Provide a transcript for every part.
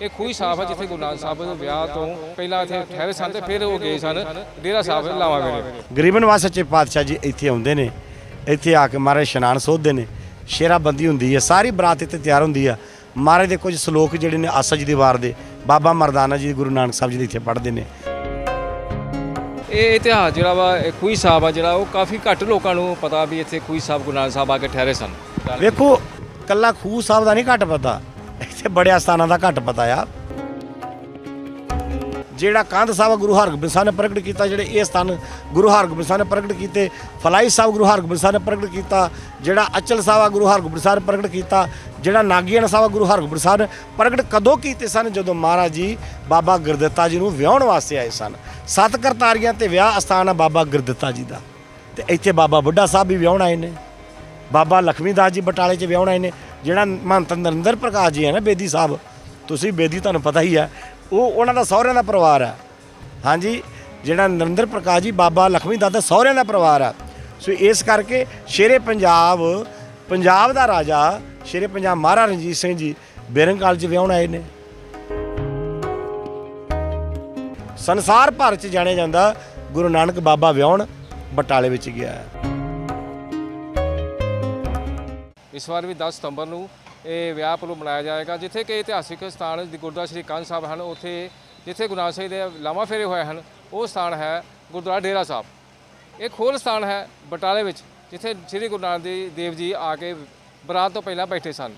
ਇਹ ਖੂਹੀ ਸਾਹਿਬ ਹੈ ਜਿੱਥੇ ਗੁਰੂ ਨਾਨਕ ਸਾਹਿਬ ਦੇ ਵਿਆਹ ਤੋਂ ਪਹਿਲਾਂ ਇੱਥੇ ਠਹਿਰੇ ਸਨ ਤੇ ਫਿਰ ਉਹ ਗਏ ਸਨ ਡੇਰਾ ਸਾਹਿਬ ਲਾਵਾਂ ਵੇਲੇ। ਗਰੀਬਨ ਵਾਸ ਸੱਚੇ ਪਾਤਸ਼ਾਹ ਜੀ ਇੱਥੇ ਆਉਂਦੇ ਨੇ ਇੱਥੇ ਆ ਕੇ ਮਹਾਰਾਜ ਇਸ਼ਨਾਨ ਸੋਧਦੇ ਨੇ ਸ਼ੇਰਾਬੰਦੀ ਹੁੰਦੀ ਹੈ ਸਾਰੀ ਬਰਾਤ ਇੱਥੇ ਤਿਆਰ ਹੁੰਦੀ ਆ। ਮਹਾਰਾਜ ਦੇ ਕੁਝ ਸ਼ਲੋਕ ਜਿਹੜੇ ਨੇ ਆਸਾ ਜੀ ਦੀ ਵਾਰ ਦੇ ਬਾਬਾ ਮਰਦਾਨਾ ਜੀ ਗੁਰੂ ਨਾਨਕ ਸਾਹਿਬ ਜੀ ਦੇ ਇੱਥੇ ਪੜ੍ਹਦੇ ਨੇ। ਇਹ ਇਤਿਹਾਸ ਜਿਹੜਾ ਵਾ ਇਹ ਖੂਹੀ ਸਾਹਿਬ ਆ ਜਿਹੜਾ ਉਹ ਕਾਫੀ ਘੱਟ ਲੋਕਾਂ ਨੂੰ ਪਤਾ ਵੀ ਇੱਥੇ ਖੂਹੀ ਸਾਹਿਬ ਗੁਰੂ ਨਾਨਕ ਸਾਹਿਬ ਆ ਕੇ ਠਹਿਰੇ ਸਨ। ਵੇਖੋ ਕੱਲਾ ਖੂਹ ਸਾਹਿਬ ਦਾ ਨਹੀਂ ਘੱਟ ਪਤਾ। ਇੱਥੇ ਬੜਿਆ ਸਥਾਨਾਂ ਦਾ ਘੱਟ ਪਤਾ ਆ। ਜਿਹੜਾ ਕੰਧ ਸਾਹਿਬ ਗੁਰੂ ਹਰਗੋਬਿੰਦ ਸਾਹਿਬ ਨੇ ਪ੍ਰਗਟ ਕੀਤਾ, ਜਿਹੜੇ ਇਹ ਸਥਾਨ ਗੁਰੂ ਹਰਗੋਬਿੰਦ ਸਾਹਿਬ ਨੇ ਪ੍ਰਗਟ ਕੀਤੇ, ਫਲਾਈ ਸਾਹਿਬ, ਗੁਰੂ ਹਰਗੋਬਿੰਦ ਸਾਹਿਬ ਨੇ ਪ੍ਰਗਟ ਕੀਤਾ, ਜਿਹੜਾ ਅਚਲ ਸਾਹਿਬ ਆ, ਗੁਰੂ ਹਰਗੋਬਿੰਦ ਸਾਹਿਬ ਨੇ ਪ੍ਰਗਟ ਕੀਤਾ, ਜਿਹੜਾ ਨਾਗੀਆਣਾ ਸਾਹਿਬ ਗੁਰੂ ਹਰਗੋਬਿੰਦ ਸਾਹਿਬ ਨੇ ਪ੍ਰਗਟ ਕਦੋਂ ਕੀਤੇ ਸਨ? ਜਦੋਂ ਮਹਾਰਾਜ ਜੀ ਬਾਬਾ ਗੁਰਦਿੱਤਾ ਜੀ ਨੂੰ ਵਿਆਹਣ ਵਾਸਤੇ ਆਏ ਸਨ। ਸੱਤ ਕਰਤਾਰੀਆਂ ਤੇ ਵਿਆਹ ਅਸਥਾਨ ਆ ਬਾਬਾ ਗੁਰਦਿੱਤਾ ਜੀ ਦਾ। ਤੇ ਇੱਥੇ ਬਾਬਾ ਬੁੱਢਾ ਸਾਹਿਬ ਵੀ ਵਿਆਹਣ ਆਏ ਨੇ। ਬਾਬਾ ਲਖਮੀ ਦਾਸ ਜੀ ਬਟਾਲੇ 'ਚ ਵਿਆਹਣ ਆਏ ਨੇ, ਜਿਹੜਾ ਮਹੰਤ ਨਰਿੰਦਰ ਪ੍ਰਕਾਸ਼ ਜੀ ਹੈ ਨਾ ਬੇਦੀ ਸਾਹਿਬ, ਤੁਸੀਂ ਬੇਦੀ ਤੁਹਾਨੂੰ ਪਤਾ ਹੀ ਹੈ ਉਹ ਉਹਨਾਂ ਦਾ ਸਹੁਰਿਆਂ ਦਾ ਪਰਿਵਾਰ ਹੈ ਹਾਂਜੀ, ਜਿਹੜਾ ਨਰਿੰਦਰ ਪ੍ਰਕਾਸ਼ ਜੀ, ਬਾਬਾ ਲਖਮੀ ਦਾਸ ਦਾ ਸਹੁਰਿਆਂ ਦਾ ਪਰਿਵਾਰ ਹੈ ਸੋ ਇਸ ਕਰਕੇ ਸ਼ੇਰੇ ਪੰਜਾਬ ਪੰਜਾਬ ਦਾ ਰਾਜਾ, ਸ਼ੇਰੇ ਪੰਜਾਬ ਮਹਾਰਾਜਾ ਰਣਜੀਤ ਸਿੰਘ ਜੀ ਬੇਰੰਗਾਲ 'ਚ ਵਿਆਹਣ ਆਏ ਨੇ। ਸੰਸਾਰ ਭਰ 'ਚ ਜਾਣਿਆ ਜਾਂਦਾ ਗੁਰੂ ਨਾਨਕ ਬਾਬਾ ਵਿਆਹਣ ਬਟਾਲੇ ਵਿੱਚ ਗਿਆ। ਹੈ ਇਸ ਵਾਰ ਵੀ 10 ਸਤੰਬਰ ਨੂੰ ਇਹ ਵਿਆਹ ਪਰਵ ਮਨਾਇਆ ਜਾਏਗਾ, ਜਿੱਥੇ ਕਿ ਇਤਿਹਾਸਿਕ ਸਥਾਨ ਗੁਰਦੁਆਰਾ ਸ੍ਰੀ ਕੰਨ ਸਾਹਿਬ ਹਨ, ਉੱਥੇ ਜਿੱਥੇ ਗੁਰੂ ਨਾਨਕ ਸਾਹਿਬ ਦੇ ਲਾਵਾਂ ਫੇਰੇ ਹੋਏ ਹਨ, ਉਹ ਸਥਾਨ ਹੈ ਗੁਰਦੁਆਰਾ ਡੇਰਾ ਸਾਹਿਬ। ਇੱਕ ਹੋਰ ਸਥਾਨ ਹੈ ਬਟਾਲੇ ਵਿੱਚ, ਜਿੱਥੇ ਸ੍ਰੀ ਗੁਰੂ ਨਾਨਕ ਦੇਵ ਜੀ ਆ ਕੇ ਬਰਾਤ ਤੋਂ ਪਹਿਲਾਂ ਬੈਠੇ ਸਨ,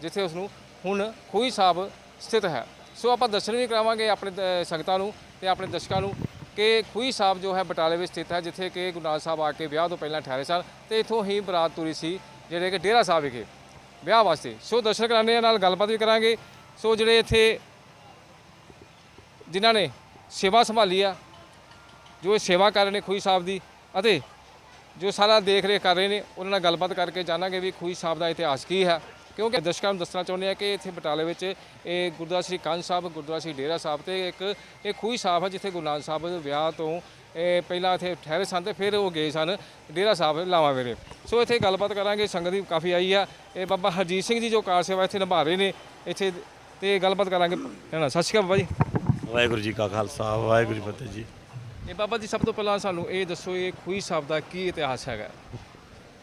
ਜਿੱਥੇ ਉਸ ਨੂੰ ਹੁਣ ਖੂਹੀ ਸਾਹਿਬ ਸਥਿਤ ਹੈ। ਸੋ ਆਪਾਂ ਦਰਸ਼ਨ ਵੀ ਕਰਾਵਾਂਗੇ ਆਪਣੇ ਸੰਗਤਾਂ ਨੂੰ ਤੇ ਆਪਣੇ ਦਰਸ਼ਕਾਂ ਨੂੰ ਕਿ ਖੂਹੀ ਸਾਹਿਬ ਜੋ ਹੈ ਬਟਾਲੇ ਵਿੱਚ ਸਥਿਤ ਹੈ, ਜਿੱਥੇ ਕਿ ਗੁਰੂ ਨਾਨਕ ਸਾਹਿਬ ਆ ਕੇ ਵਿਆਹ ਤੋਂ ਪਹਿਲਾਂ ਠਹਿਰੇ ਸਨ ਤੇ ਇੱਥੋਂ ਹੀ ਬਰਾਤ ਤੁਰੀ ਸੀ ਜਿਹੜੇ ਕਿ ਡੇਰਾ ਸਾਹਿਬ ਵਿਖੇ ਵਿਆਹ ਵਾਸਤੇ। ਸੋ ਦਰਸ਼ਨ ਕਰਾਣੇ ਨਾਲ ਗੱਲਬਾਤ ਵੀ ਕਰਾਂਗੇ। ਸੋ ਜਿਹੜੇ ਇੱਥੇ ਜਿਨ੍ਹਾਂ ਨੇ ਸੇਵਾ ਸੰਭਾਲੀ ਆ, ਜੋ ਇਹ ਸੇਵਾ ਕਰ ਰਹੇ ਨੇ ਖੂਹੀ ਸਾਹਿਬ ਦੀ ਅਤੇ ਜੋ ਸਾਰਾ ਦੇਖ ਰੇਖ ਕਰ ਰਹੇ ਨੇ, ਉਹਨਾਂ ਨਾਲ ਗੱਲਬਾਤ ਕਰਕੇ ਜਾਣਾਂਗੇ ਵੀ ਖੂਹੀ ਸਾਹਿਬ ਦਾ ਇਤਿਹਾਸ ਕੀ ਹੈ। ਕਿਉਂਕਿ ਦਰਸ਼ਕਾਂ ਨੂੰ ਦੱਸਣਾ ਚਾਹੁੰਦੇ ਆ ਕਿ ਇੱਥੇ ਬਟਾਲੇ ਵਿੱਚ ਇਹ ਗੁਰਦੁਆਰਾ ਸ੍ਰੀ ਕੰਨ ਸਾਹਿਬ ਗੁਰਦੁਆਰਾ ਸ੍ਰੀ ਡੇਰਾ ਸਾਹਿਬ ਤੇ ਇੱਕ ਇਹ ਖੂਹੀ ਸਾਹਿਬ ਹੈ ਜਿੱਥੇ ਗੁਰੂ ਨਾਨਕ ਸਾਹਿਬ ਦੇ ਵਿਆਹ ਤੋਂ ਇਹ ਪਹਿਲਾਂ ਇੱਥੇ ਠਹਿਰੇ ਸਨ ਤੇ ਫਿਰ ਉਹ ਗਏ ਸਨ ਡੇਰਾ ਸਾਹਿਬ ਲਾਵਾਂ ਵੇਲੇ ਸੋ ਇੱਥੇ ਗੱਲਬਾਤ ਕਰਾਂਗੇ ਸੰਗਤ ਵੀ ਕਾਫੀ ਆਈ ਆ। ਇਹ ਬਾਬਾ ਹਰਜੀਤ ਸਿੰਘ ਜੀ ਜੋ ਕਾਰ ਸੇਵਾ ਇੱਥੇ ਨਿਭਾ ਰਹੇ ਨੇ ਇੱਥੇ ਤੇ ਗੱਲਬਾਤ ਕਰਾਂਗੇ। ਹੈ ਨਾ ਸਤਿ ਸ਼੍ਰੀ ਅਕਾਲ ਬਾਬਾ ਜੀ। ਵਾਹਿਗੁਰੂ ਜੀ ਕਾ ਖਾਲਸਾ ਵਾਹਿਗੁਰੂ ਜੀ ਫਤਿਹ ਜੀ। ਇਹ ਬਾਬਾ ਜੀ ਸਭ ਤੋਂ ਪਹਿਲਾਂ ਸਾਨੂੰ ਇਹ ਦੱਸੋ ਇਹ ਖੂਹੀ ਸਾਹਿਬ ਦਾ ਕੀ ਇਤਿਹਾਸ ਹੈਗਾ?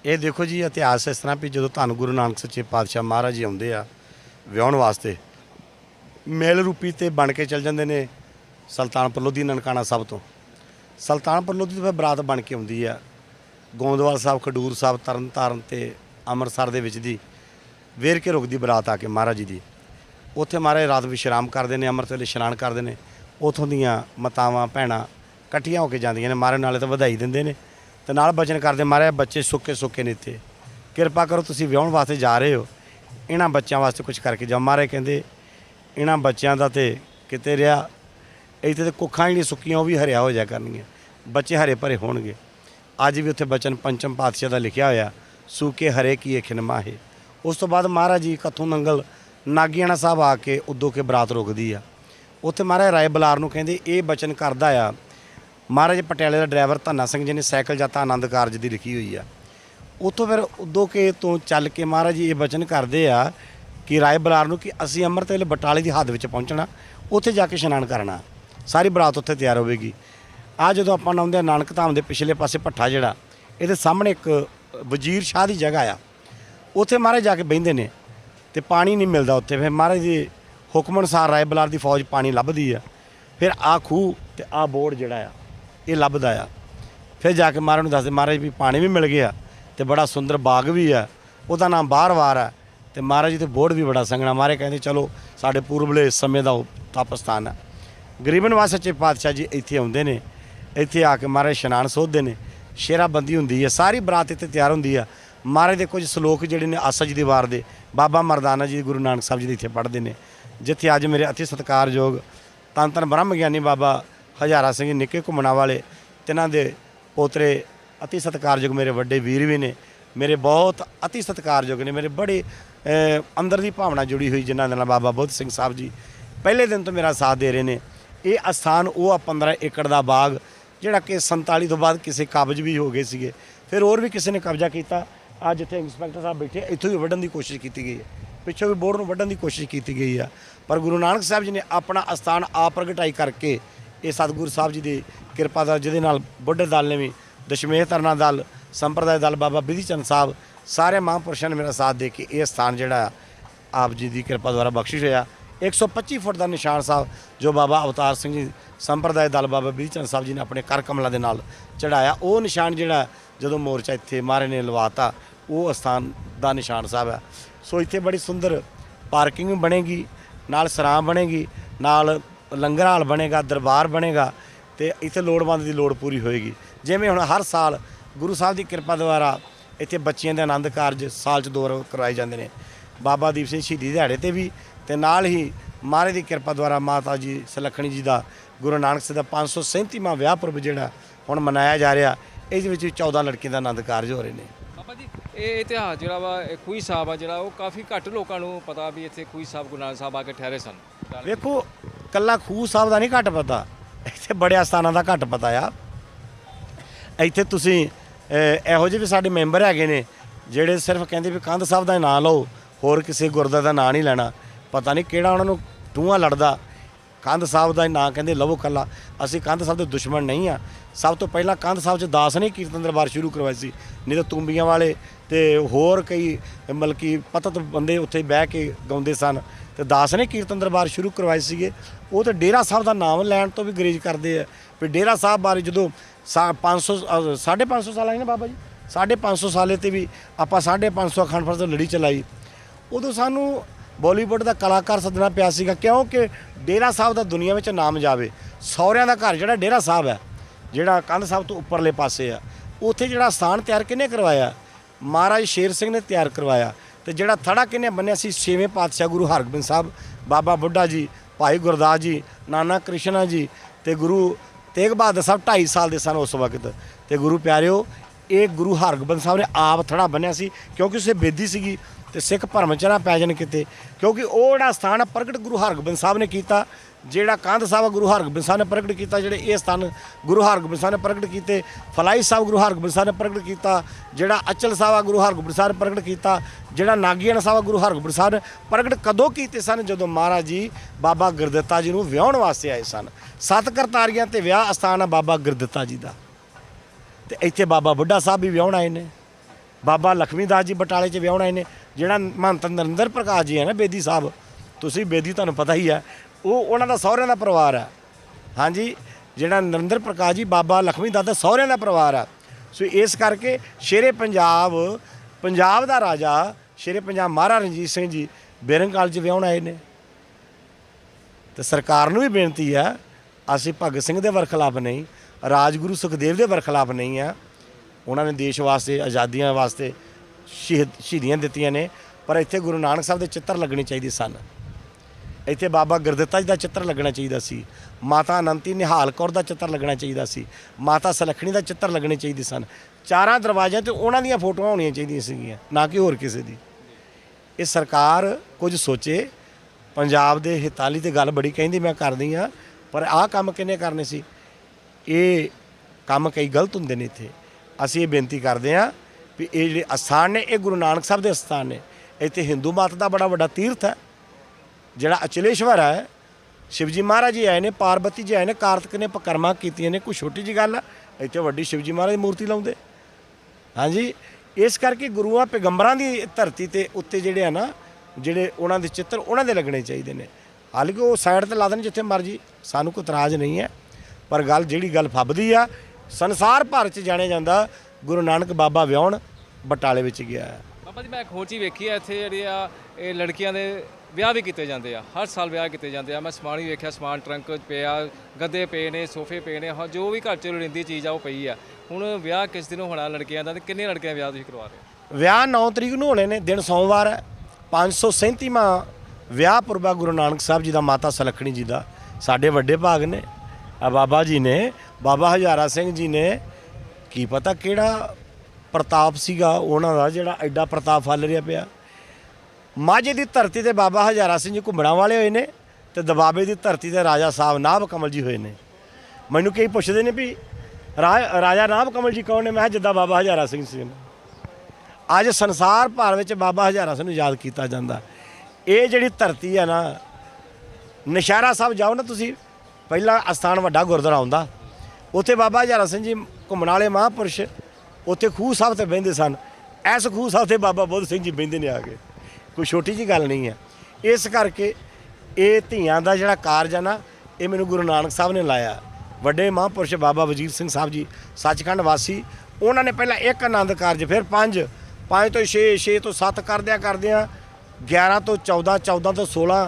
ਇਹ ਦੇਖੋ ਜੀ, ਇਤਿਹਾਸ ਇਸ ਤਰ੍ਹਾਂ ਵੀ ਜਦੋਂ ਧੰਨ ਗੁਰੂ ਨਾਨਕ ਸੱਚੇ ਪਾਤਸ਼ਾਹ ਮਹਾਰਾਜ ਜੀ ਆਉਂਦੇ ਆ ਵਿਆਹਣ ਵਾਸਤੇ ਮੇਲ ਰੂਪੀ ਤੇ ਬਣ ਕੇ ਚੱਲ ਜਾਂਦੇ ਨੇ ਸੁਲਤਾਨਪੁਰ ਲੋਧੀ ਨਨਕਾਣਾ ਸਾਹਿਬ ਤੋਂ। ਸੁਲਤਾਨਪੁਰ ਲੋਧੀ ਤੋਂ ਫਿਰ ਬਰਾਤ ਬਣ ਕੇ ਆਉਂਦੀ ਆ ਗੋਂਦਵਾਲ ਸਾਹਿਬ, ਖਡੂਰ ਸਾਹਿਬ ਤਰਨ ਤਾਰਨ ਤੇ ਅੰਮ੍ਰਿਤਸਰ ਦੇ ਵਿੱਚ ਦੀ, ਵੇਰ ਕੇ ਰੁਕਦੀ ਬਰਾਤ ਆ ਕੇ ਮਹਾਰਾਜ ਜੀ ਦੀ। ਉੱਥੇ ਮਹਾਰਾਜ ਰਾਤ ਵਿਸ਼ਰਾਮ ਕਰਦੇ ਨੇ, ਅੰਮ੍ਰਿਤ ਵੇਲੇ ਇਸ਼ਨਾਨ ਕਰਦੇ ਨੇ, ਉਥੋਂ ਦੀਆਂ ਮਾਤਾਵਾਂ, ਭੈਣਾਂ ਇਕੱਠੀਆਂ ਹੋ ਕੇ ਜਾਂਦੀਆਂ ਨੇ, ਮਹਾਰਾਜ ਨਾਲੇ ਤਾਂ ਵਧਾਈ ਦਿੰਦੇ ਨੇ। ਤੇ ਨਾਲ ਬਚਨ ਕਰਦੇ ਮਹਾਰਾਜ ਬੱਚੇ ਸੁੱਕੇ ਸੁੱਕੇ ਨੇ ਇੱਥੇ। ਕਿਰਪਾ ਕਰੋ ਤੁਸੀਂ ਵਿਆਹਣ ਵਾਸਤੇ ਜਾ ਰਹੇ ਹੋ। ਇਹਨਾਂ ਬੱਚਿਆਂ ਵਾਸਤੇ ਕੁਝ ਕਰਕੇ ਜਾਓ। ਮਹਾਰਾਜ ਕਹਿੰਦੇ, ਇਹਨਾਂ ਬੱਚਿਆਂ ਦਾ ਤੇ ਕਿਤੇ ਰਿਹਾ, ਇੱਥੇ ਤੇ ਕੁੱਖਾਂ ਜਿਹੜੀਆਂ ਸੁੱਕੀਆਂ, ਉਹ ਵੀ ਹਰਿਆ ਹੋ ਜਾ ਕਰਨਗੀਆਂ। ਬੱਚੇ ਹਰੇ ਭਰੇ ਹੋਣਗੇ। ਅੱਜ ਵੀ ਉੱਥੇ ਬਚਨ ਪੰਚਮ ਪਾਤਸ਼ਾਹ ਦਾ ਲਿਖਿਆ ਹੋਇਆ, ਸੂਕੇ ਹਰੇ ਕੀ ਖਿਨਮਾ ਹੈ ਉਸ ਤੋਂ ਬਾਅਦ ਮਹਾਰਾਜ ਜੀ ਕੱਥੋਂ ਨੰਗਲ ਨਾਗੀਆਣਾ ਸਾਹਿਬ ਆ ਕੇ, ਉਦੋਂ ਕੇ ਬਰਾਤ ਰੁਕਦੀ ਆ। ਉੱਥੇ ਮਹਾਰਾਜ ਰਾਏ ਬਲਾਰ ਨੂੰ ਕਹਿੰਦੇ, ਇਹ ਬਚਨ ਕਰਦਾ ਆ ਮਹਾਰਾਜ ਪਟਿਆਲੇ ਦਾ ਡਰਾਈਵਰ ਧੰਨਾ ਸਿੰਘ ਜੀ ਨੇ ਸਾਈਕਲ ਜਾਤਾ ਆਨੰਦ ਕਾਰਜ ਦੀ ਲਿਖੀ ਹੋਈ ਆ। ਉੱਥੋਂ ਫਿਰ ਉਦੋਂ ਕੇ ਤੋਂ ਚੱਲ ਕੇ ਮਹਾਰਾਜ ਜੀ ਇਹ ਬਚਨ ਕਰਦੇ ਆ ਕਿ ਰਾਏ ਬਲਾਰ ਨੂੰ ਕਿ ਅਸੀਂ ਅੰਮ੍ਰਿਤ ਵੇਲੇ ਬਟਾਲੇ ਦੀ ਹੱਦ ਵਿੱਚ ਪਹੁੰਚਣਾ, ਉੱਥੇ ਜਾ ਕੇ ਇਸ਼ਨਾਨ ਕਰਨਾ। ਸਾਰੀ ਬਰਾਤ ਉੱਥੇ ਤਿਆਰ ਹੋਵੇਗੀ। ਆ ਜਦੋਂ ਆਪਾਂ ਨਾਉਂਦੇ ਆ ਨਾਨਕ ਧਾਮ ਦੇ ਪਿਛਲੇ ਪਾਸੇ ਭੱਠਾ ਜਿਹੜਾ, ਇਹਦੇ ਸਾਹਮਣੇ ਇੱਕ ਵਜ਼ੀਰ ਸ਼ਾਹ ਦੀ ਜਗ੍ਹਾ ਆ। ਉੱਥੇ ਮਹਾਰਾਜ ਜਾ ਕੇ ਬਹਿੰਦੇ ਨੇ ਤੇ ਪਾਣੀ ਨਹੀਂ ਮਿਲਦਾ ਉੱਥੇ। ਫਿਰ ਮਹਾਰਾਜ ਦੇ ਹੁਕਮ ਅਨੁਸਾਰ ਰਾਏ ਬਲਾਰ ਦੀ ਫੌਜ ਪਾਣੀ ਲੱਭਦੀ ਆ। ਫਿਰ ਆ ਖੂਹ ਤੇ ਆ ਬੋਰਡ ਜਿਹੜਾ ਆ ਇਹ ਲੱਭਦਾ ਆ। ਫਿਰ ਜਾ ਕੇ ਮਹਾਰਾਜ ਨੂੰ ਦੱਸਦੇ, ਮਹਾਰਾਜ ਵੀ ਪਾਣੀ ਵੀ ਮਿਲ ਗਿਆ ਤੇ ਬੜਾ ਸੁੰਦਰ ਬਾਗ ਵੀ ਆ, ਉਹਦਾ ਨਾਮ ਬਾਹਰਵਾਰ ਆ। ਤੇ ਮਹਾਰਾਜ ਜੀ ਤੇ ਬੋਰਡ ਵੀ ਬੜਾ ਸੰਗਣਾ ਮਹਾਰਾਜ ਕਹਿੰਦੇ, ਚਲੋ, ਸਾਡੇ ਪੂਰਬਲੇ ਸਮੇਂ ਦਾ ਉਹ ਤਪ ਸਥਾਨ ਆ। ਗਰੀਬਨ ਵਾਸਤੇ ਸੱਚੇ ਪਾਤਸ਼ਾਹ ਜੀ ਇੱਥੇ ਆਉਂਦੇ ਨੇ, ਇੱਥੇ ਆ ਕੇ ਮਹਾਰਾਜ ਇਸ਼ਨਾਨ ਸੋਧਦੇ ਨੇ, ਸ਼ੇਰਾਬੰਦੀ ਹੁੰਦੀ ਹੈ ਸਾਰੀ ਬਰਾਤ ਇੱਥੇ ਤਿਆਰ ਹੁੰਦੀ ਆ। ਮਹਾਰਾਜ ਦੇ ਕੁਝ ਸ਼ਲੋਕ ਜਿਹੜੇ ਨੇ ਆਸਾ ਜੀ ਦੀ ਵਾਰ ਦੇ, ਬਾਬਾ ਮਰਦਾਨਾ ਜੀ, ਗੁਰੂ ਨਾਨਕ ਸਾਹਿਬ ਜੀ ਦੇ ਇੱਥੇ ਪੜ੍ਹਦੇ ਨੇ। ਜਿੱਥੇ ਅੱਜ ਮੇਰੇ ਅਤੀ ਸਤਿਕਾਰਯੋਗ ਤਨ ਤਨ ਬ੍ਰਹਮ ਗਿਆਨੀ ਬਾਬਾ ਹਜ਼ਾਰਾ ਸਿੰਘ ਨਿੱਕੇ ਘੁੰਮਣਾ ਵਾਲੇ, ਤਿਨਾਂ ਦੇ ਪੋਤਰੇ ਅਤੀ ਸਤਿਕਾਰਯੋਗ ਮੇਰੇ ਵੱਡੇ ਵੀਰ ਵੀ ਨੇ, ਮੇਰੇ ਬਹੁਤ ਅਤੀ ਸਤਿਕਾਰਯੋਗ ਨੇ, ਮੇਰੇ ਬੜੇ ਅੰਦਰ ਦੀ ਭਾਵਨਾ ਜੁੜੀ ਹੋਈ ਜਿਨ੍ਹਾਂ ਦੇ ਨਾਲ ਬਾਬਾ ਬੁੱਧ ਸਿੰਘ ਸਾਹਿਬ ਜੀ ਪਹਿਲੇ ਦਿਨ ਤੋਂ ਮੇਰਾ ਸਾਥ ਦੇ ਰਹੇ ਨੇ। ਇਹ ਅਸਥਾਨ ਉਹ ਆ 15 ਏਕੜ ਦਾ ਬਾਗ, ਜਿਹੜਾ ਕਿ 47 ਤੋਂ ਬਾਅਦ ਕਿਸੇ ਕਬਜ਼ ਵੀ ਹੋ ਗਏ ਸੀਗੇ। ਫਿਰ ਹੋਰ ਵੀ ਕਿਸੇ ਨੇ ਕਬਜ਼ਾ ਕੀਤਾ। ਅੱਜ ਜਿੱਥੇ ਇੰਸਪੈਕਟਰ ਸਾਹਿਬ ਬੈਠੇ ਇੱਥੋਂ ਵੀ ਵੱਢਣ ਦੀ ਕੋਸ਼ਿਸ਼ ਕੀਤੀ ਗਈ ਹੈ ਪਿੱਛੋਂ ਵੀ ਬੋਰਡ ਨੂੰ ਵੱਢਣ ਦੀ ਕੋਸ਼ਿਸ਼ ਕੀਤੀ ਗਈ ਆ। ਪਰ ਗੁਰੂ ਨਾਨਕ ਸਾਹਿਬ ਜੀ ਨੇ ਆਪਣਾ ਅਸਥਾਨ ਆਪ ਪ੍ਰਗਟਾਈ ਕਰਕੇ ਇਹ ਸਤਿਗੁਰੂ ਸਾਹਿਬ ਜੀ ਦੀ ਕਿਰਪਾ ਦਾ ਜਿਹਦੇ ਨਾਲ ਬੁੱਢੇ ਦਲ ਨੇ ਵੀ ਦਸ਼ਮੇਹ ਤਰਨਾ ਦਲ ਸੰਪਰਦਾਇ ਦਲ ਬਾਬਾ ਬਿਧੀ ਚੰਦ ਸਾਹਿਬ ਸਾਰੇ ਮਹਾਂਪੁਰਸ਼ਾਂ ਨੇ ਮੇਰਾ ਸਾਥ ਦੇ ਕੇ ਇਹ ਸਥਾਨ ਜਿਹੜਾ ਆ, ਆਪ ਜੀ ਦੀ ਕਿਰਪਾ ਦੁਆਰਾ ਬਖਸ਼ਿਸ਼ ਹੋਇਆ। 125 ਫੁੱਟ ਦਾ ਨਿਸ਼ਾਨ ਸਾਹਿਬ ਜੋ ਬਾਬਾ ਅਵਤਾਰ ਸਿੰਘ ਜੀ ਸੰਪਰਦਾਇ ਦਲ ਬਾਬਾ ਬਿਧੀ ਚੰਦ ਸਾਹਿਬ ਜੀ ਨੇ ਆਪਣੇ ਕਰ ਕਮਲਾਂ ਦੇ ਨਾਲ ਚੜਾਇਆ ਉਹ ਨਿਸ਼ਾਨ ਜਿਹੜਾ ਜਦੋਂ ਮੋਰਚਾ ਇੱਥੇ ਮਹਾਰਾਜ ਨੇ ਲਵਾਤਾ ਉਹ ਅਸਥਾਨ ਦਾ ਨਿਸ਼ਾਨ ਸਾਹਿਬ ਹੈ। ਸੋ ਇੱਥੇ ਬੜੀ ਸੁੰਦਰ ਪਾਰਕਿੰਗ ਬਣੇਗੀ ਨਾਲ ਸਰਾਂ ਬਣੇਗੀ ਨਾਲ ਲੰਗਰ ਹਾਲ ਬਣੇਗਾ ਦਰਬਾਰ ਬਣੇਗਾ ਤੇ ਇੱਥੇ ਲੋੜਵੰਦ ਦੀ ਲੋੜ ਪੂਰੀ ਹੋਏਗੀ। ਜਿਵੇਂ ਹੁਣ ਹਰ ਸਾਲ ਗੁਰੂ ਸਾਹਿਬ ਦੀ ਕਿਰਪਾ ਦੁਆਰਾ ਇੱਥੇ ਬੱਚਿਆਂ ਦੇ ਆਨੰਦ ਕਾਰਜ ਸਾਲ 'ਚ ਦੋ ਵਾਰ ਕਰਵਾਏ ਜਾਂਦੇ ਨੇ। ਬਾਬਾ ਦੀਪ ਸਿੰਘ ਸ਼ਹੀਦੀ ਦਿਹਾੜੇ ਤੇ ਵੀ ਤੇ ਨਾਲ ਹੀ ਮਹਾਰਾਜ ਦੀ ਕਿਰਪਾ ਦੁਆਰਾ ਮਾਤਾ ਜੀ ਸਲੱਖਣੀ ਜੀ ਦਾ ਗੁਰੂ ਨਾਨਕ ਸਾਹਿਬ ਦਾ 537ਵਾਂ ਵਿਆਹ ਪੁਰਬ ਜਿਹੜਾ ਹੁਣ ਮਨਾਇਆ ਜਾ ਰਿਹਾ ਇਹਦੇ ਵਿੱਚ 14 ਲੜਕੀਆਂ ਦਾ ਆਨੰਦ ਕਾਰਜ ਹੋ ਰਹੇ ਨੇ। ਬਾਬਾ ਜੀ ਇਹ ਇਤਿਹਾਸ ਜਿਹੜਾ ਵਾ ਖੂਹੀ ਸਾਹਿਬ ਆ ਜਿਹੜਾ ਉਹ ਕਾਫੀ ਘੱਟ ਲੋਕਾਂ ਨੂੰ ਪਤਾ ਵੀ ਇੱਥੇ ਖੂਹੀ ਸਾਹਿਬ ਗੁਰੂ ਨਾਨਕ ਸਾਹਿਬ ਆ ਕੇ ਠਹਿਰੇ ਸਨ। ਵੇਖੋ ਕੱਲਾ ਖੂਹ ਸਾਹਿਬ ਦਾ ਨਹੀਂ ਘੱਟ ਪਤਾ। ਇੱਥੇ ਬੜੇ ਸਥਾਨਾਂ ਦਾ ਘੱਟ ਪਤਾ ਆ। ਇੱਥੇ ਤੁਸੀਂ ਇਹੋ ਜਿਹੇ ਵੀ ਸਾਡੇ ਮੈਂਬਰ ਹੈਗੇ ਨੇ, ਜਿਹੜੇ ਸਿਰਫ ਕਹਿੰਦੇ ਵੀ ਕੰਧ ਸਾਹਿਬ ਦਾ ਨਾਂ ਲਓ, ਹੋਰ ਕਿਸੇ ਗੁਰਦਾ ਦਾ ਨਾਂ ਨਹੀਂ ਲੈਣਾ। ਪਤਾ ਨਹੀਂ ਕਿਹੜਾ ਉਹਨਾਂ ਨੂੰ ਟੂਆ ਲੜਦਾ। ਕੰਧ ਸਾਹਿਬ ਦਾ ਨਾਂ ਕਹਿੰਦੇ ਲਵੋ ਕੱਲਾ। ਅਸੀਂ ਕੰਧ ਸਾਹਿਬ ਦੇ ਦੁਸ਼ਮਣ ਨਹੀਂ ਆ। ਸਭ ਤੋਂ ਪਹਿਲਾਂ ਕੰਧ ਸਾਹਿਬ 'ਚ ਦਾਸ ਨੇ ਕੀਰਤਨ ਦਰਬਾਰ ਸ਼ੁਰੂ ਕਰਵਾਏ ਸੀ। ਨਹੀਂ ਤਾਂ ਤੁੰਬੀਆਂ ਵਾਲੇ ਤੇ ਹੋਰ ਕਈ ਮਲਕੀ ਪਤਤ ਬੰਦੇ ਉੱਥੇ ਬਹਿ ਕੇ ਗਾਉਂਦੇ ਸਨ। ਤੇ ਦਾਸ ਨੇ ਕੀਰਤਨ ਦਰਬਾਰ ਸ਼ੁਰੂ ਕਰਵਾਏ ਸੀਗੇ। ਉਹ ਤਾਂ ਡੇਰਾ ਸਾਹਿਬ ਦਾ ਨਾਮ ਲੈਣ ਤੋਂ ਵੀ ਗਰੇਜ ਕਰਦੇ ਆ। ਵੀ ਡੇਰਾ ਸਾਹਿਬ ਬਾਰੇ ਜਦੋਂ ਸਾ- 500 ਅ, ਸਾਢੇ 500 ਸਾਲ ਆਏ ਨਾ ਬਾਬਾ ਜੀ? ਸਾਢੇ 500 ਸਾਲੇ ਤੇ ਵੀ ਆਪਾਂ ਸਾਢੇ 500 ਅਖੰਡ ਪਾਠ ਤੋਂ ਲੜੀ ਚਲਾਈ। ਉਦੋਂ ਸਾਨੂੰ ਬਾਲੀਵੁੱਡ ਦਾ ਕਲਾਕਾਰ ਸੱਦਣਾ ਪਿਆ ਸੀਗਾ ਕਿਉਂਕਿ ਡੇਰਾ ਸਾਹਿਬ ਦਾ ਦੁਨੀਆ ਵਿੱਚ ਨਾਮ ਜਾਵੇ। ਸੌਰਿਆਂ ਦਾ ਘਰ ਜਿਹੜਾ ਡੇਰਾ ਸਾਹਿਬ ਹੈ ਜਿਹੜਾ ਕੰਧ ਸਾਹਿਬ ਤੋਂ ਉੱਪਰਲੇ ਪਾਸੇ ਆ। ਉੱਥੇ ਜਿਹੜਾ ਸਥਾਨ ਤਿਆਰ ਕਿਹਨੇ ਕਰਵਾਇਆ? ਮਹਾਰਾਜ ਸ਼ੇਰ ਸਿੰਘ ਨੇ ਤਿਆਰ ਕਰਵਾਇਆ। ਤੇ ਜਿਹੜਾ ਥੜਾ ਕਿਹਨੇ ਬੰਨਿਆ ਸੀ, ਛੇਵੇਂ ਪਾਤਸ਼ਾਹ ਗੁਰੂ ਹਰਗੋਬਿੰਦ ਸਾਹਿਬ, ਬਾਬਾ ਬੁੱਢਾ ਜੀ, ਭਾਈ ਗੁਰਦਾਸ ਜੀ, ਨਾਨਾ ਕ੍ਰਿਸ਼ਨਾ ਜੀ ਤੇ ਗੁਰੂ ਤੇਗ ਬਹਾਦਰ ਸਾਹਿਬ 2.5 ਸਾਲ ਦੇ ਸਨ ਉਸ ਵਕਤ। ਤੇ ਗੁਰੂ ਪਿਆਰਿਓ, ਇਹ ਗੁਰੂ ਹਰਗੋਬਿੰਦ ਸਾਹਿਬ ਨੇ ਆਪ ਥੜਾ ਬੰਨਿਆ ਸੀ ਕਿਉਂਕਿ ਉਸੇ ਬੇਦੀ ਸੀਗੀ। ਤੇ ਸਿੱਖ ਭਰਮ ਚ ਨਾ ਪੈ ਜਾਣ ਕਿਤੇ। ਕਿਉਂਕਿ ਉਹ ਜਿਹੜਾ ਸਥਾਨ ਆ, ਪ੍ਰਗਟ ਗੁਰੂ ਹਰਗੋਬਿੰਦ ਸਾਹਿਬ ਨੇ ਕੀਤਾ, ਜਿਹੜਾ ਕੰਧ ਸਾਹਿਬ ਗੁਰੂ ਹਰਗੋਬਿੰਦ ਸਾਹਿਬ ਨੇ ਪ੍ਰਗਟ ਕੀਤਾ, ਜਿਹੜੇ ਇਹ ਸਥਾਨ ਗੁਰੂ ਹਰਗੋਬਿੰਦ ਸਾਹਿਬ ਨੇ ਪ੍ਰਗਟ ਕੀਤੇ, ਫਲਾਈ ਸਾਹਿਬ ਗੁਰੂ ਹਰਗੋਬਿੰਦ ਸਾਹਿਬ ਨੇ ਪ੍ਰਗਟ ਕੀਤਾ, ਜਿਹੜਾ ਅਚਲ ਸਾਹਿਬ ਆ, ਗੁਰੂ ਹਰਗੋਬਿੰਦ ਸਾਹਿਬ ਨੇ ਪ੍ਰਗਟ ਕੀਤਾ, ਜਿਹੜਾ ਨਾਗੀਆਣਾ ਸਾਹਿਬ ਗੁਰੂ ਹਰਗੋਬਿੰਦ ਸਾਹਿਬ ਨੇ ਪ੍ਰਗਟ ਕਦੋਂ ਕੀਤੇ ਸਨ? ਜਦੋਂ ਮਹਾਰਾਜ ਜੀ ਬਾਬਾ ਗੁਰਦਿੱਤਾ ਜੀ ਨੂੰ ਵਿਆਹਣ ਵਾਸਤੇ ਆਏ ਸਨ। ਸੱਤ ਕਰਤਾਰੀਆਂ ਤੇ ਵਿਆਹ ਅਸਥਾਨ ਆ ਬਾਬਾ ਗੁਰਦਿੱਤਾ ਜੀ ਦਾ। ਤੇ ਇੱਥੇ ਬਾਬਾ ਬੁੱਢਾ ਸਾਹਿਬ ਵੀ ਵਿਆਹਣ ਆਏ ਨੇ। ਬਾਬਾ ਲਖਮੀਦਾਸ ਜੀ ਬਟਾਲੇ 'ਚ ਵਿਆਹਣ ਆਏ ਨੇ, ਜਿਹੜਾ ਮਹੰਤ ਨਰਿੰਦਰ ਪ੍ਰਕਾਸ਼ ਜੀ ਹੈ ਨਾ ਬੇਦੀ ਸਾਹਿਬ, ਤੁਸੀਂ ਬੇਦੀ ਤੁਹਾਨੂੰ ਪਤਾ ਹੀ ਹੈ ਉਹ ਉਹਨਾਂ ਦਾ ਸਹੁਰਿਆਂ ਦਾ ਪਰਿਵਾਰ ਹੈ ਹਾਂਜੀ, ਜਿਹੜਾ ਨਰਿੰਦਰ ਪ੍ਰਕਾਸ਼ ਜੀ, ਬਾਬਾ ਲਖਮੀਦਾਸ ਦਾ ਸਹੁਰਿਆਂ ਦਾ ਪਰਿਵਾਰ ਹੈ ਸੋ ਇਸ ਕਰਕੇ ਸ਼ੇਰੇ ਪੰਜਾਬ ਪੰਜਾਬ ਦਾ ਰਾਜਾ, ਸ਼ੇਰੇ ਪੰਜਾਬ ਮਹਾਰਾਜਾ ਰਣਜੀਤ ਸਿੰਘ ਜੀ ਬੇਰੰਗਾਲ 'ਚ ਵਿਆਹਣ ਆਏ ਨੇ। ਤੇ ਸਰਕਾਰ ਨੂੰ ਵੀ ਬੇਨਤੀ ਹੈ ਅਸੀਂ ਭਗਤ ਸਿੰਘ ਦੇ ਵਰਖਲਾਫ ਨਹੀਂ, ਰਾਜਗੁਰੂ ਸੁਖਦੇਵ ਦੇ ਵਰਖਲਾਫ ਨਹੀਂ ਆ। ਉਹਨਾਂ ਨੇ ਦੇਸ਼ ਵਾਸਤੇ, ਆਜ਼ਾਦੀਆਂ ਵਾਸਤੇ ਸ਼ਹੀਦ, ਸ਼ਹੀਦੀਆਂ ਦਿੱਤੀਆਂ ਨੇ। ਪਰ ਇੱਥੇ ਗੁਰੂ ਨਾਨਕ ਸਾਹਿਬ ਦੇ ਚਿੱਤਰ ਲੱਗਣੇ ਚਾਹੀਦੇ ਸਨ। ਇੱਥੇ ਬਾਬਾ ਗੁਰਦਿੱਤਾ ਜੀ ਦਾ ਚਿੱਤਰ ਲੱਗਣਾ ਚਾਹੀਦਾ ਸੀ। ਮਾਤਾ ਅਨੰਤੀ ਨਿਹਾਲ ਕੌਰ ਦਾ ਚਿੱਤਰ ਲੱਗਣਾ ਚਾਹੀਦਾ ਸੀ। ਮਾਤਾ ਸਲੱਖਣੀ ਦਾ ਚਿੱਤਰ ਲੱਗਣੇ ਚਾਹੀਦੇ ਸਨ। ਚਾਰਾਂ ਦਰਵਾਜ਼ਿਆਂ ਤੇ ਉਹਨਾਂ ਦੀਆਂ ਫੋਟੋਆਂ ਹੋਣੀਆਂ ਚਾਹੀਦੀਆਂ ਸੀਗੀਆਂ, ਨਾ ਕਿ ਹੋਰ ਕਿਸੇ ਦੀ। ਇਹ ਸਰਕਾਰ ਕੁਝ ਸੋਚੇ। ਪੰਜਾਬ ਦੇ ਹਿੱਤਾਂ ਲਈ ਤੇ ਗੱਲ ਬੜੀ ਕਹਿੰਦੀ ਮੈਂ ਕਰਦੀ ਆ ਪਰ ਆਹ ਕੰਮ ਕਿੰਨੇ ਕਰਨੇ ਸੀ? ਇਹ ਕੰਮ ਕਈ ਗਲਤ ਹੁੰਦੇ ਨੇ ਇੱਥੇ। ਅਸੀਂ ਇਹ ਬੇਨਤੀ ਕਰਦੇ ਹਾਂ ਵੀ ਇਹ ਜਿਹੜੇ ਅਸਥਾਨ ਨੇ, ਇਹ ਗੁਰੂ ਨਾਨਕ ਸਾਹਿਬ ਦੇ ਅਸਥਾਨ ਨੇ। ਇੱਥੇ ਹਿੰਦੂ ਮਤ ਦਾ ਬੜਾ ਵੱਡਾ ਤੀਰਥ ਹੈ, ਜਿਹੜਾ ਅਚਲੇਸ਼ਵਰ ਹੈ। ਸ਼ਿਵਜੀ ਮਹਾਰਾਜ ਜੀ ਆਏ ਨੇ, ਪਾਰਬਤੀ ਜੀ ਆਏ ਨੇ, ਕਾਰਤਿਕ ਨੇ ਪਕਰਮਾ ਕੀਤੀਆਂ ਨੇ, ਕੋਈ ਛੋਟੀ ਜੀ ਗੱਲ ਆ ਇੱਥੇ ਵੱਡੀ ਸ਼ਿਵਜੀ ਮਹਾਰਾਜ ਦੀ ਮੂਰਤੀ ਲਾਉਂਦੇ। ਹਾਂਜੀ, ਇਸ ਕਰਕੇ ਗੁਰੂਆਂ ਪੈਗੰਬਰਾਂ ਦੀ ਧਰਤੀ ਤੇ ਉੱਤੇ ਜਿਹੜੇ ਆ ਨਾ, ਜਿਹੜੇ ਉਹਨਾਂ ਦੇ ਚਿੱਤਰ ਉਹਨਾਂ ਦੇ ਲੱਗਣੇ ਚਾਹੀਦੇ ਨੇ। ਹਾਲਾਂਕਿ ਉਹ ਸਾਈਡ ਤੇ ਲਾ ਦੇਣ ਜਿੱਥੇ ਮਰਜ਼ੀ, ਸਾਨੂੰ ਕੋਈ ਇਤਰਾਜ਼ ਨਹੀਂ ਹੈ, ਪਰ ਗੱਲ ਜਿਹੜੀ ਗੱਲ ਫੱਬਦੀ ਆ ਸੰਸਾਰ ਭਰ ਚ ਜਾਣਿਆ ਜਾਂਦਾ ਗੁਰੂ ਨਾਨਕ ਬਾਬਾ ਵਿਆਹਣ ਬਟਾਲੇ ਵਿੱਚ ਗਿਆ ਹੈ। ਬਾਬਾ ਜੀ ਮੈਂ ਇੱਕ ਹੋਰ ਚੀਜ਼ ਵੇਖੀ ਆ ਇੱਥੇ ਜਿਹੜੀ ਆ ਇਹ ਲੜਕੀਆਂ ਦੇ ਵਿਆਹ ਵੀ ਕੀਤੇ ਜਾਂਦੇ ਆ। ਹਰ ਸਾਲ ਵਿਆਹ ਕੀਤੇ ਜਾਂਦੇ ਆ। ਮੈਂ ਸਮਾਨ ਵੀ ਵੇਖਿਆ ਸਮਾਨ ਟਰੰਕ ਪਿਆ ਗੱਦੇ ਪਏ ਨੇ ਸੋਫੇ ਪਏ ਨੇ ਹਾਂ ਜੋ ਵੀ ਘਰ 'ਚ ਲੋੜੀਂਦੀ ਚੀਜ਼ ਆ ਉਹ ਪਈ ਆ। ਹੁਣ ਵਿਆਹ ਕਿਸ ਦਿਨ ਹੋਣਾ ਲੜਕੀਆਂ ਦਾ ਤੇ ਕਿੰਨੇ ਲੜਕੀਆਂ ਵਿਆਹ ਤੁਸੀਂ ਕਰਵਾ ਰਹੇ ਹੋ? ਵਿਆਹ 9 ਤਰੀਕ ਨੂੰ ਹੋਣੇ ਨੇ ਦਿਨ ਸੋਮਵਾਰ ਹੈ। 537ਵਾਂ ਵਿਆਹ ਪੁਰਬਾ ਗੁਰੂ ਨਾਨਕ ਸਾਹਿਬ ਜੀ ਦਾ ਮਾਤਾ ਸਲੱਖਣੀ ਜੀ ਦਾ ਸਾਡੇ ਵੱਡੇ ਭਾਗ ਨੇ। ਆ ਬਾਬਾ ਜੀ ਨੇ ਬਾਬਾ ਹਜ਼ਾਰਾ ਸਿੰਘ ਜੀ ਨੇ ਕੀ ਪਤਾ ਕਿਹੜਾ ਪ੍ਰਤਾਪ ਸੀਗਾ, ਉਹਨਾਂ ਦਾ ਜਿਹੜਾ ਐਡਾ ਪ੍ਰਤਾਪ ਫਲ ਰਿਹਾ ਪਿਆ। ਮਾਝੇ ਦੀ ਧਰਤੀ ਤੇ ਬਾਬਾ ਹਜ਼ਾਰਾ ਸਿੰਘ ਜੀ ਘੁੰਮਣਾ ਵਾਲੇ ਹੋਏ ਨੇ ਤੇ ਦਬਾਬੇ ਦੀ ਧਰਤੀ ਤੇ ਰਾਜਾ ਸਾਹਿਬ ਨਾਭ ਕਮਲ ਜੀ ਹੋਏ ਨੇ। ਮੈਨੂੰ ਕਈ ਪੁੱਛਦੇ ਨੇ ਵੀ ਰਾ- ਰਾਜਾ ਨਾਭ ਕਮਲ ਜੀ ਕੌਣ ਨੇ? ਮੈਂ ਕਿਹਾ ਜਿੱਦਾਂ ਬਾਬਾ ਹਜ਼ਾਰਾ ਸਿੰਘ ਸੀ। ਅੱਜ ਸੰਸਾਰ ਭਰ ਵਿੱਚ ਬਾਬਾ ਹਜ਼ਾਰਾ ਸਿੰਘ ਨੂੰ ਯਾਦ ਕੀਤਾ ਜਾਂਦਾ। ਇਹ ਜਿਹੜੀ ਧਰਤੀ ਹੈ ਨਾ, ਨਸ਼ਹਿਰਾ ਸਾਹਿਬ ਜਾਓ ਨਾ ਤੁਸੀਂ, ਪਹਿਲਾ ਅਸਥਾਨ ਵੱਡਾ ਗੁਰਦੁਆਰਾ ਆਉਂਦਾ ਉੱਥੇ ਬਾਬਾ ਹਜ਼ਾਰਾ ਸਿੰਘ ਜੀ ਘੁੰਮਣ ਵਾਲੇ ਮਹਾਂਪੁਰਸ਼, ਉੱਥੇ ਖੂਹ ਸਾਹਿਬ ਤੇ ਬਹਿੰਦੇ ਸਨ। ਐਸ ਖੂਹ ਸਾਹਿਬ ਤੇ ਬਾਬਾ ਬੁੱਧ ਸਿੰਘ ਜੀ ਬਹਿੰਦੇ ਨੇ ਆ ਕੇ। ਕੋਈ ਛੋਟੀ ਜੀ ਗੱਲ ਨਹੀਂ ਹੈ। ਇਸ ਕਰਕੇ ਇਹ ਧੀਆਂ ਦਾ ਜਿਹੜਾ ਕਾਰਜ ਆ ਨਾ, ਇਹ ਮੈਨੂੰ ਗੁਰੂ ਨਾਨਕ ਸਾਹਿਬ ਨੇ ਲਾਇਆ। ਵੱਡੇ ਮਹਾਂਪੁਰਸ਼ ਬਾਬਾ ਵਜ਼ੀਰ ਸਿੰਘ ਸਾਹਿਬ ਜੀ, ਸੱਚਖੰਡ ਵਾਸੀ, ਉਹਨਾਂ ਨੇ ਪਹਿਲਾਂ ਇੱਕ ਆਨੰਦ ਕਾਰਜ, ਫਿਰ ਪੰਜ। ਪੰਜ ਤੋਂ 6 6 ਤੋਂ 7 ਕਰਦਿਆਂ ਕਰਦਿਆਂ 11 ਤੋਂ 14 14 ਤੋਂ 16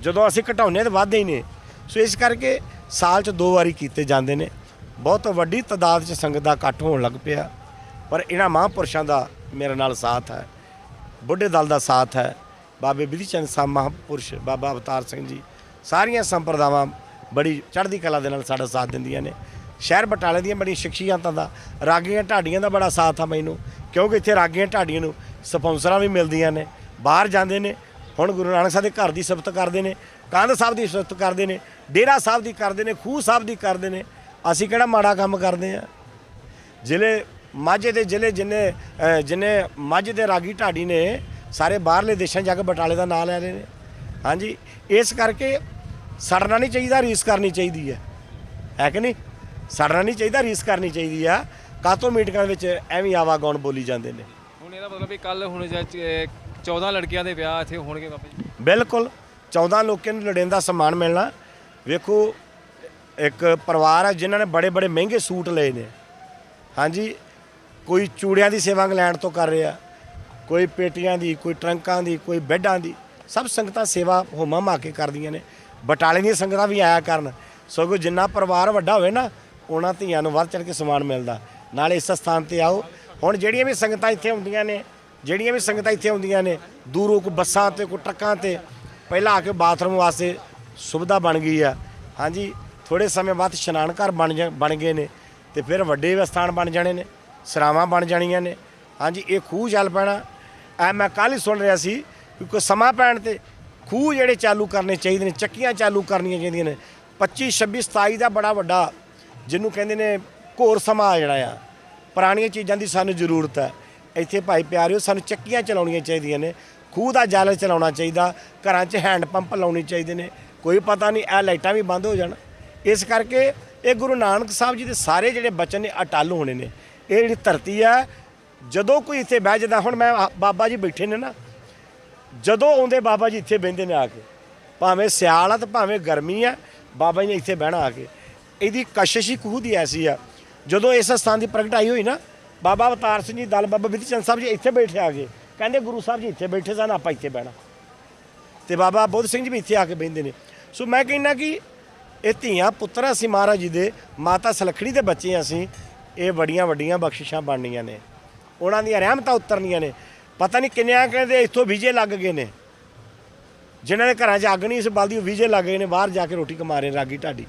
ਜਦੋਂ ਅਸੀਂ ਘਟਾਉਂਦੇ ਤਾਂ ਵੱਧਦੇ ਹੀ ਨੇ। ਸੋ ਇਸ ਕਰਕੇ ਸਾਲ 'ਚ ਦੋ ਵਾਰੀ ਕੀਤੇ ਜਾਂਦੇ ਨੇ। ਬਹੁਤ ਵੱਡੀ ਤਾਦਾਦ 'ਚ ਸੰਗਤ ਦਾ ਇਕੱਠ ਹੋਣ ਲੱਗ ਪਿਆ। ਪਰ ਇਹਨਾਂ ਮਹਾਂਪੁਰਸ਼ਾਂ ਦਾ ਮੇਰੇ ਨਾਲ ਸਾਥ ਹੈ। ਬੁੱਢੇ ਦਲ ਦਾ ਸਾਥ ਹੈ। ਬਾਬੇ ਬਿਧੀ ਚੰਦ ਸਾਹਿਬ ਮਹਾਂਪੁਰਸ਼, ਬਾਬਾ ਅਵਤਾਰ ਸਿੰਘ ਜੀ, ਸਾਰੀਆਂ ਸੰਪਰਦਾਵਾਂ ਬੜੀ ਚੜ੍ਹਦੀ ਕਲਾ ਦੇ ਨਾਲ ਸਾਡਾ ਸਾਥ ਦਿੰਦੀਆਂ ਨੇ। ਸ਼ਹਿਰ ਬਟਾਲੇ ਦੀਆਂ ਬੜੀਆਂ ਸ਼ਖਸੀਅਤਾਂ ਦਾ, ਰਾਗੀਆਂ ਢਾਡੀਆਂ ਦਾ ਬੜਾ ਸਾਥ ਆ ਮੈਨੂੰ, ਕਿਉਂਕਿ ਇੱਥੇ ਰਾਗੀਆਂ ਢਾਡੀਆਂ ਨੂੰ ਸਪਾਂਸਰਾਂ ਵੀ ਮਿਲਦੀਆਂ ਨੇ। ਬਾਹਰ ਜਾਂਦੇ ਨੇ, ਹੁਣ ਗੁਰੂ ਨਾਨਕ ਸਾਹਿਬ ਦੇ ਘਰ ਦੀ ਸਿਫਤ ਕਰਦੇ ਨੇ, ਕੰਧ ਸਾਹਿਬ ਦੀ ਸਿਫਤ ਕਰਦੇ ਨੇ, ਡੇਰਾ ਸਾਹਿਬ ਦੀ ਕਰਦੇ ਨੇ, ਖੂਹ ਸਾਹਿਬ ਦੀ ਕਰਦੇ ਨੇ। ਅਸੀਂ ਕਿਹੜਾ ਮਾੜਾ ਕੰਮ ਕਰਦੇ ਆ? ਜ਼ਿਲ੍ਹੇ ਮਾਝੇ ਦੇ ਜ਼ਿਲ੍ਹੇ ਜਿੰਨੇ ਜਿੰਨੇ ਮਾਝੇ ਦੇ ਰਾਗੀ ਢਾਡੀ ਨੇ ਸਾਰੇ ਬਾਹਰਲੇ ਦੇਸ਼ਾਂ ਜਾ ਕੇ ਬਟਾਲੇ ਦਾ ਨਾਂ ਲੈ ਰਹੇ ਨੇ। ਹਾਂਜੀ ਇਸ ਕਰਕੇ ਸੜਨਾ ਨਹੀਂ ਚਾਹੀਦਾ ਰੀਸ ਕਰਨੀ ਚਾਹੀਦੀ ਹੈ। ਹੈ ਕਿ ਨਹੀਂ? ਸੜਨਾ ਨਹੀਂ ਚਾਹੀਦਾ ਰੀਸ ਕਰਨੀ ਚਾਹੀਦੀ ਆ। ਕਾਤੋਂ ਮੀਟਿੰਗਾਂ ਵਿੱਚ ਐਵੇਂ ਆਵਾਗੌਣ ਬੋਲੀ ਜਾਂਦੇ ਨੇ? ਹੁਣ ਇਹਦਾ ਮਤਲਬ ਵੀ ਕੱਲ ਹੁਣ ਜਾਂ ਚ- 14 ਲੜਕੀਆਂ ਦੇ ਵਿਆਹ ਇੱਥੇ ਹੋਣਗੇ ਬਾਬਾ ਜੀ। ਬਿਲਕੁਲ 14 ਲੋਕਾਂ ਨੂੰ ਲੜੇਂਦਾ ਸਨਮਾਨ ਮਿਲਣਾ। ਵੇਖੋ ਇੱਕ ਪਰਿਵਾਰ ਹੈ ਜਿਨ੍ਹਾਂ ਨੇ ਬੜੇ ਬੜੇ ਮਹਿੰਗੇ ਸੂਟ ਲਏ ਨੇ। ਹਾਂਜੀ, ਕੋਈ ਚੂੜਿਆਂ ਦੀ ਸੇਵਾ ਇੰਗਲੈਂਡ ਤੋਂ ਕਰ ਰਿਹਾ, ਕੋਈ ਪੇਟੀਆਂ ਦੀ, ਕੋਈ ਟਰੰਕਾਂ ਦੀ, ਕੋਈ ਬੈੱਡਾਂ ਦੀ, ਸਭ ਸੰਗਤਾਂ ਸੇਵਾ ਹੋਮਾ ਮਾ ਕੇ ਕਰਦੀਆਂ ਨੇ। ਬਟਾਲੇ ਦੀਆਂ ਸੰਗਤਾਂ ਵੀ ਆਇਆ ਕਰਨ। ਸਗੋਂ ਜਿੰਨਾ ਪਰਿਵਾਰ ਵੱਡਾ ਹੋਵੇ ਨਾ, ਉਹਨਾਂ ਧੀਆਂ ਨੂੰ ਵੱਧ ਚੜ ਕੇ ਸਮਾਨ ਮਿਲਦਾ। ਨਾਲ ਇਸ ਸਥਾਨ ਤੇ ਆਓ। ਹੁਣ ਜਿਹੜੀਆਂ ਵੀ ਸੰਗਤਾਂ ਇੱਥੇ ਆਉਂਦੀਆਂ ਨੇ, ਜਿਹੜੀਆਂ ਵੀ ਸੰਗਤਾਂ ਇੱਥੇ ਆਉਂਦੀਆਂ ਨੇ, ਦੂਰੋਂ ਕੋ ਬੱਸਾਂ ਤੇ ਕੋ ਟਰੱਕਾਂ ਤੇ, ਪਹਿਲਾਂ ਆ ਕੇ ਬਾਥਰੂਮ ਵਾਸਤੇ ਸੁਵਿਧਾ ਬਣ ਗਈ ਆ। ਹਾਂਜੀ ਥੋੜੇ ਸਮੇਂ ਬਾਅਦ ਇਸ਼ਨਾਨ ਘਰ ਬਣ ਜਾ- ਬਣ ਗਏ ਨੇ ਤੇ ਫਿਰ ਵੱਡੇ ਵੀ ਸਥਾਨ ਬਣ ਜਾਣੇ ਨੇ, ਸਰਾਵਾਂ ਬਣ ਜਾਣੀਆਂ ਨੇ। ਹਾਂਜੀ, ਇਹ ਖੂਹ ਚੱਲ ਪੈਣਾ। ਐ ਮੈਂ ਕੱਲ੍ਹ ਹੀ ਸੁਣ ਰਿਹਾ ਸੀ ਕਿ ਕੋਈ ਸਮਾਂ ਪੈਣ ਤੇ ਖੂਹ ਜਿਹੜੇ ਚਾਲੂ ਕਰਨੇ ਚਾਹੀਦੇ ਨੇ, ਚੱਕੀਆਂ ਚਾਲੂ ਕਰਨੀਆਂ ਚਾਹੀਦੀਆਂ ਨੇ। 25 26 27 ਦਾ ਬੜਾ ਵੱਡਾ, ਜਿਹਨੂੰ ਕਹਿੰਦੇ ਨੇ ਘੋਰ ਸਮਾਂ ਆ ਜਿਹੜਾ ਆ, ਪੁਰਾਣੀਆਂ ਚੀਜ਼ਾਂ ਦੀ ਸਾਨੂੰ ਜ਼ਰੂਰਤ ਹੈ। ਇੱਥੇ ਭਾਈ ਪਿਆਰਿਓ, ਸਾਨੂੰ ਚੱਕੀਆਂ ਚਲਾਉਣੀਆਂ ਚਾਹੀਦੀਆਂ ਨੇ। ਖੂਹ ਦਾ ਜਲ ਚਲਾਉਣਾ ਚਾਹੀਦਾ, ਘਰਾਂ 'ਚ ਹੈਂਡ ਪੰਪ ਲਾਉਣੇ ਚਾਹੀਦੇ ਨੇ। ਕੋਈ ਪਤਾ ਨਹੀਂ, ਇਹ ਲਾਈਟਾਂ ਵੀ ਬੰਦ ਹੋ ਜਾਣ। ਇਸ ਕਰਕੇ ਇਹ ਗੁਰੂ ਨਾਨਕ ਸਾਹਿਬ ਜੀ ਦੇ ਸਾਰੇ ਜਿਹੜੇ ਬਚਨ ਨੇ ਅਟਲ ਹੋਣੇ ਨੇ। ਇਹ ਜਿਹੜੀ ਧਰਤੀ ਆ, ਜਦੋਂ ਕੋਈ ਇੱਥੇ ਬਹਿ ਜਾਂਦਾ, ਹੁਣ ਮੈਂ ਬਾਬਾ ਜੀ ਬੈਠੇ ਨੇ ਨਾ, ਜਦੋਂ ਆਉਂਦੇ ਬਾਬਾ ਜੀ ਇੱਥੇ ਬਹਿੰਦੇ ਨੇ ਆ ਕੇ, ਭਾਵੇਂ ਸਿਆਲ ਆ ਤੇ ਭਾਵੇਂ ਗਰਮੀ ਆ, ਬਾਬਾ ਜੀ ਨੇ ਇੱਥੇ ਬਹਿਣਾ ਆ ਕੇ। ਇਹਦੀ ਕਸ਼ਿਸ਼ ਹੀ ਖੂਹ ਦੀ ਐਸੀ ਆ, ਜਦੋਂ ਇਸ ਸਥਾਨ ਦੀ ਪ੍ਰਗਟਾਈ ਹੋਈ ਨਾ, ਬਾਬਾ ਅਵਤਾਰ ਸਿੰਘ ਜੀ, ਦਲ ਬਾਬਾ ਬਿਧੀ ਚੰਦ ਸਾਹਿਬ ਜੀ ਇੱਥੇ ਬੈਠੇ ਆ ਗਏ ਕਹਿੰਦੇ ਗੁਰੂ ਸਾਹਿਬ ਜੀ ਇੱਥੇ ਬੈਠੇ ਸਨ, ਆਪਾਂ ਇੱਥੇ ਬਹਿਣਾ। ਤੇ ਬਾਬਾ ਬੁੱਧ ਸਿੰਘ ਜੀ ਵੀ ਇੱਥੇ ਆ ਕੇ ਬਹਿੰਦੇ ਨੇ। ਸੋ ਮੈਂ ਕਹਿੰਦਾ ਕਿ ਇਹ ਧੀਆਂ ਪੁੱਤਰ ਅਸੀਂ ਮਹਾਰਾਜ ਜੀ ਦੇ, ਮਾਤਾ ਸਲਖੜੀ ਦੇ ਬੱਚੇ ਹਾਂ ਅਸੀਂ। ਇਹ ਬੜੀਆਂ ਵੱਡੀਆਂ ਬਖਸ਼ਿਸ਼ਾਂ ਬਣਨੀਆਂ ਨੇ। ਉਹਨਾਂ ਦੀਆਂ ਰਹਿਮਤਾਂ ਉਤਰਨੀਆਂ ਨੇ। ਪਤਾ ਨਹੀਂ ਕਿੰਨਿਆਂ ਕਹਿੰਦੇ ਇੱਥੋਂ ਵੀਜ਼ੇ ਲੱਗ ਗਏ ਨੇ। ਜਿਨ੍ਹਾਂ ਦੇ ਘਰਾਂ 'ਚ ਅੱਗ ਨਹੀਂ ਇਸ ਬਲਦੀ, ਉਹ ਵੀਜ਼ੇ ਲੱਗ ਗਏ ਨੇ, ਬਾਹਰ ਜਾ ਕੇ ਰੋਟੀ ਕਮਾ ਰਹੇ ਰਾਗੀ ਢਾਡੀ।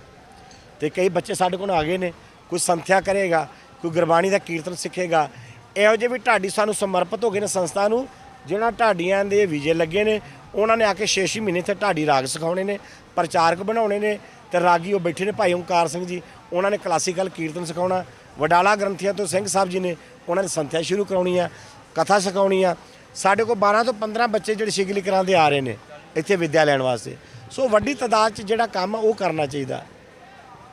ਤੇ ਕਈ ਬੱਚੇ ਸਾਡੇ ਕੋਲ ਆ ਗਏ ਨੇ। ਕੋਈ ਸੰਥਿਆ ਕਰੇਗਾ, ਕੋਈ ਗੁਰਬਾਣੀ ਦਾ ਕੀਰਤਨ ਸਿੱਖੇਗਾ। ਇਹੋ ਜਿਹੇ ਵੀ ਢਾਡੀ ਸਾਨੂੰ ਸਮਰਪਿਤ ਹੋ ਗਏ ਨੇ ਸੰਸਥਾ ਨੂੰ ਜਿਹਨਾਂ ਢਾਡੀਆਂ ਦੇ ਵੀਜ਼ੇ ਲੱਗੇ ਨੇ। ਉਹਨਾਂ ਨੇ ਆ ਕੇ 6-6 ਮਹੀਨੇ ਇੱਥੇ ਢਾਡੀ ਰਾਗ ਸਿਖਾਉਣੇ ਨੇ, ਪ੍ਰਚਾਰਕ ਬਣਾਉਣੇ ਨੇ। ਤੇ ਰਾਗੀ ਉਹ ਬੈਠੇ ਨੇ ਭਾਈ ਓਮਕਾਰ ਸਿੰਘ ਜੀ, ਉਹਨਾਂ ਨੇ ਕਲਾਸੀਕਲ ਕੀਰਤਨ ਸਿਖਾਉਣਾ। ਵਡਾਲਾ ਗ੍ਰੰਥੀਆਂ ਤੋਂ ਸਿੰਘ ਸਾਹਿਬ ਜੀ ਨੇ ਉਹਨਾਂ ਨੇ ਸੰਥਿਆ ਸ਼ੁਰੂ ਕਰਾਉਣੀ ਆ, ਕਥਾ ਸਿਖਾਉਣੀ ਆ। ਸਾਡੇ ਕੋਲ 12 ਤੋਂ 15 ਬੱਚੇ ਜਿਹੜੇ ਸ਼ਿਗਲੀ ਕਰਾਂ ਦੇ ਆ ਰਹੇ ਨੇ ਇੱਥੇ ਵਿੱਦਿਆ ਲੈਣ ਵਾਸਤੇ। ਸੋ ਵੱਡੀ ਤਾਦਾਦ 'ਚ ਜਿਹੜਾ ਕੰਮ ਉਹ ਕਰਨਾ ਚਾਹੀਦਾ।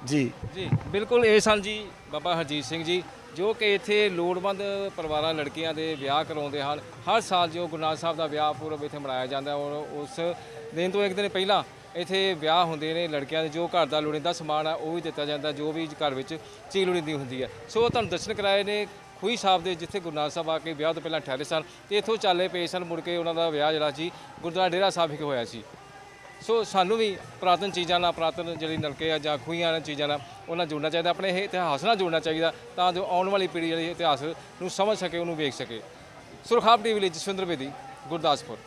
ਜੀ। ਜੀ, ਬਿਲਕੁਲ ਇਹ ਸਨ ਜੀ ਬਾਬਾ ਹਰਜੀਤ ਸਿੰਘ ਜੀ, ਜੋ ਕਿ ਇੱਥੇ ਲੋੜਵੰਦ ਪਰਿਵਾਰਾਂ ਲੜਕੀਆਂ ਦੇ ਵਿਆਹ ਕਰਾਉਂਦੇ ਹਨ। ਹਰ ਸਾਲ ਜੋ ਗੁਰੂ ਨਾਨਕ ਸਾਹਿਬ ਦਾ ਵਿਆਹ ਪੂਰਬ ਇੱਥੇ ਮਨਾਇਆ ਜਾਂਦਾ ਔਰ ਉਸ ਦਿਨ ਤੋਂ ਇੱਕ ਦਿਨ ਪਹਿਲਾਂ ਇੱਥੇ ਵਿਆਹ ਹੁੰਦੇ ਨੇ ਲੜਕੀਆਂ ਦੇ, ਜੋ ਘਰ ਦਾ ਲੋੜੀਂਦਾ ਸਮਾਨ ਆ, ਉਹ ਵੀ ਦਿੱਤਾ ਜਾਂਦਾ, ਜੋ ਵੀ ਘਰ ਵਿੱਚ ਚੀਜ਼ ਲੋੜੀਂਦੀ ਹੁੰਦੀ ਹੈ ਸੋ ਤੁਹਾਨੂੰ ਦਰਸ਼ਨ ਕਰਾਏ ਨੇ ਖੂਹੀ ਸਾਹਿਬ ਦੇ, ਜਿੱਥੇ ਗੁਰੂ ਨਾਨਕ ਸਾਹਿਬ ਆ ਕੇ ਵਿਆਹ ਤੋਂ ਪਹਿਲਾਂ ਠਹਿਰੇ ਸਨ, ਤੇ ਇੱਥੋਂ ਚਾਲੇ ਪਏ ਸਨ ਮੁੜ ਕੇ ਉਹਨਾਂ ਦਾ ਵਿਆਹ ਜਿਹੜਾ ਸੀ, ਗੁਰਦੁਆਰਾ ਡੇਰਾ ਸਾਹਿਬ ਵਿਖੇ ਹੋਇਆ ਸੀ। ਸੋ ਸਾਨੂੰ ਵੀ ਪੁਰਾਤਨ ਚੀਜ਼ਾਂ ਨਾਲ, ਪੁਰਾਤਨ ਜਿਹੜੀ ਨਲਕੇ ਆ ਜਾਂ ਖੂਹੀਆਂ ਨਾਲ ਚੀਜ਼ਾਂ ਨਾਲ ਉਹਨਾਂ ਨਾਲ ਜੁੜਨਾ ਚਾਹੀਦਾ, ਆਪਣੇ ਇਹ ਇਤਿਹਾਸ ਨਾਲ ਜੁੜਨਾ ਚਾਹੀਦਾ, ਤਾਂ ਜੋ ਆਉਣ ਵਾਲੀ ਪੀੜ੍ਹੀ ਜਿਹੜੀ ਇਤਿਹਾਸ ਨੂੰ ਸਮਝ ਸਕੇ, ਉਹਨੂੰ ਵੇਖ ਸਕੇ। ਸੁਰਖਾਬ ਟੀਵੀ ਲਈ ਜਸਵਿੰਦਰ ਬੇਦੀ, ਗੁਰਦਾਸਪੁਰ।